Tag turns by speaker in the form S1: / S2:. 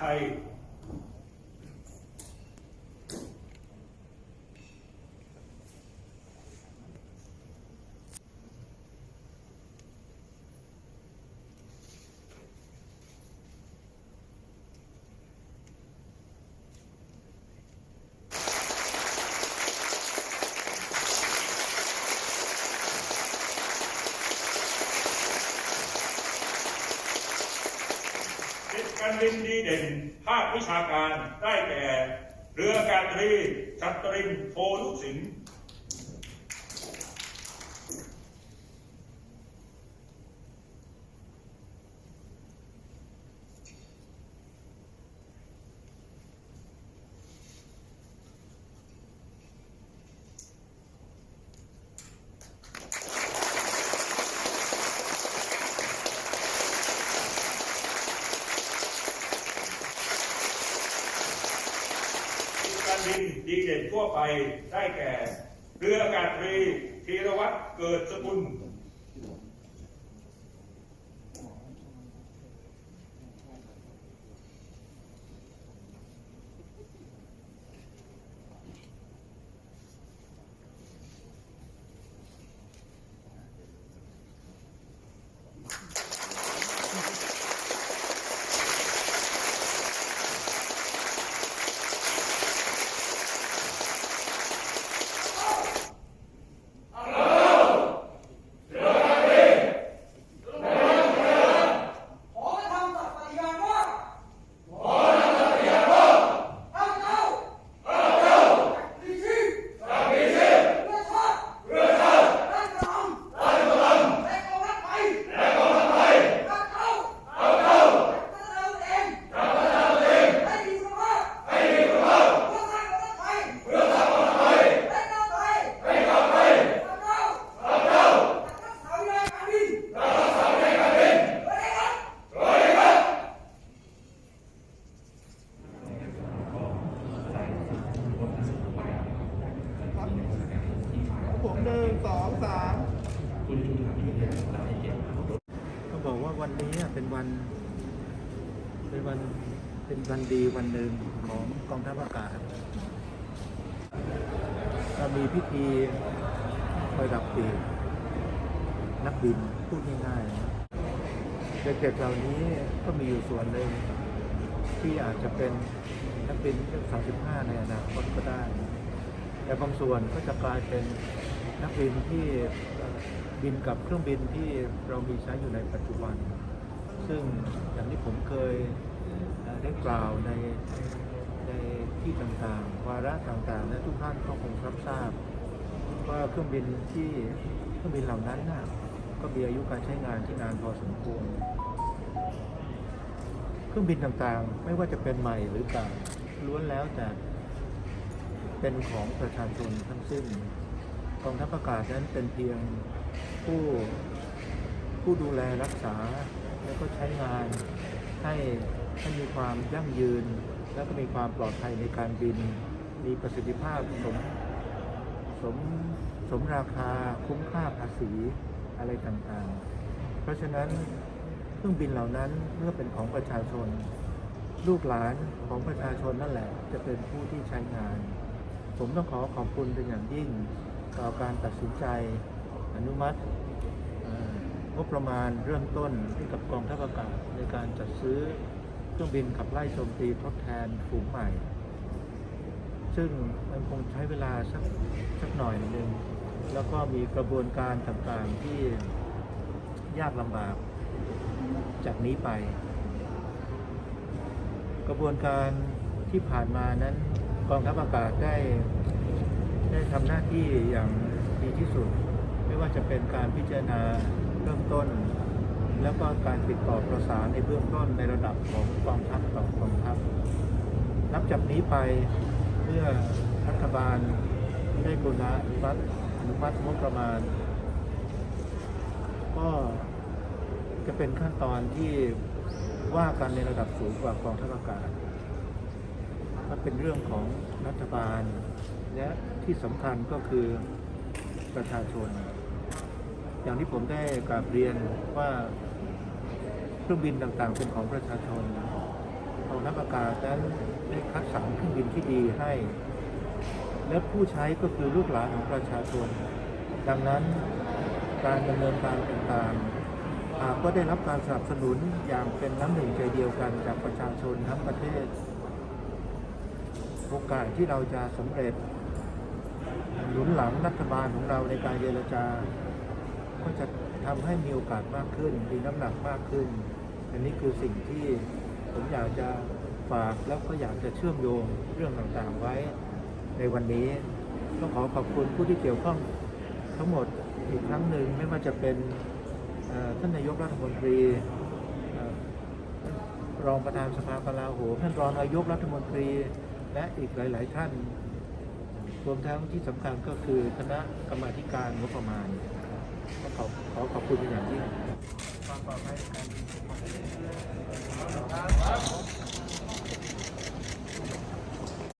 S1: นั รินดีเด่น ภาควิชาการได้แก่ เรือการตรีชัตรินโพลุสินินดีเด่นทั่วไปได้แก่ เรืออากาศตรีธีรวัตรเกิดสกุล
S2: ขอทำสัตย์ปฏิญาณว่าขอทำสัตย์ปฏิญาณว่าข้าพเจ้าข้าพเจ้ามีชีพมีชีพเพื่อชาติเพื่อชาติราชกระทำราชกระทำและกองทัพไทยและกองทัพไทยข้าพเจ้าข้าพเจ้าจะพัฒนาตนเองจะพัฒนาตนเองให้มีคุณภาพให้มีคุณภาพเพื่อสร้างกองทัพไทยเพื่อสร้างกองทัพไทยและก้าวไทยให้ก้าวไทยข้าพเจ้าข้าพเจ้าจะรักษาวินัยการบินจะรักษาวินัยการบินไว้ให้ครับ
S3: ผมหนึ่งสองสาม
S4: เขาบอกว่าวันนี้เป็นวัน เป็นวัน เป็นวันดีวันหนึ่งของกองทัพอากาศเรามีพิธีประดับปีนักบินพูดง่ายๆนะเด็กๆเหล่านี้ก็มีอยู่ส่วนหนึ่งที่อาจจะเป็นนักบินเรื่35 ในอนาคตก็ได้ แต่บางส่วนก็จะกลายเป็น นักบินที่บินกับเครื่องบินที่เรามีใช้อยู่ในปัจจุบัน ซึ่งอย่างที่ผมเคยได้กล่าวในในที่ต่างๆ วาระต่างๆ และทุกท่านก็คงรับทราบ ว่าเครื่องบินที่เครื่องบินเหล่านั้นน่ะก็มีอายุการใช้งานที่นานพอสมควร เครื่องบินต่างๆ ไม่ว่าจะเป็นใหม่หรือเก่าล้วนแล้วแต่เป็นของประชาชนทั้งสิ้น องทัพอากาศนั้นเป็นเพียงผู้ผู้ดูแลรักษาแล้วก็ใช้งานให้ให้มีความยั่งยืน แล้วก็มีความปลอดภัยในการบิน มีประสิทธิภาพสมสมสมราคาคุ้มค่าภาษีอะไรต่างๆ เพราะฉะนั้นเครื่องบินเหล่านั้นเมื่อเป็นของประชาชน ลูกหลานของประชาชนนั่นแหละ จะเป็นผู้ที่ใช้งาน ผมต้องขอขอบคุณเป็นอย่างยิ่ง ต่อการตัดสินใจอนุมัติงบประมาณเริ่มต้นให้กับกองทัพอากาศในการจัดซื้อเครื่องบินขับไล่โจมตีทดแทนฝูงใหม่ ซึ่งมันคงใช้เวลาสักสักหน่อยหนึ่งแล้วก็มีกระบวนการต่างๆที่ยากลำบากจากนี้ไป กระบวนการที่ผ่านมานั้นกองทัพอากาศได้ ได้ทำหน้าที่อย่างดีที่สุด ไม่ว่าจะเป็นการพิจารณาเริ่มต้น แล้วก็การติดต่อประสานในเบื้องต้นในระดับของกองทัพต่อกองทัพนับจากนี้ไปเมื่อรัฐบาลได้กุณาอนุมัติอนุมัติงบประมาณ ก็จะเป็นขั้นตอนที่ว่ากันในระดับสูงกว่ากองทัพอากาศมันเป็นเรื่องของรัฐบาลและ ที่สำคัญก็คือประชาชน อย่างที่ผมได้กราบเรียนว่าเครื่องบินต่างๆ เป็นของประชาชนกองทัพอากาศนั้นได้คัดสรรเครื่องบินที่ดีให้ และผู้ใช้ก็คือลูกหลานของประชาชน ดังนั้นการดำเนินการต่างๆหากก็ได้รับการสนับสนุนอย่างเป็นน้ำหนึ่งใจเดียวกันจากประชาชนทั้งประเทศ โอกาสที่เราจะสำเร็จ หนุนหลังรัฐบาลของเราในการเจรจาก็จะทำให้มีโอกาสมากขึ้น มีน้ำหนักมากขึ้น อันนี้คือสิ่งที่ผมอยากจะฝากแล้วก็อยากจะเชื่อมโยงเรื่องต่างๆไว้ในวันนี้ต้องขอขอบคุณผู้ที่เกี่ยวข้องทั้งหมดอีกครั้งหนึ่งไม่ว่าจะเป็นท่านนายกรัฐมนตรีรองประธานสภากลาโหมท่านรองนายกรัฐมนตรีและอีกหลาย ๆ ท่าน รวมทั้งที่สำคัญก็คือคณะกรรมาการงบประมาณก็ขอขอขอบคุณเป็นอย่างยิ่งความปลอดภัยการ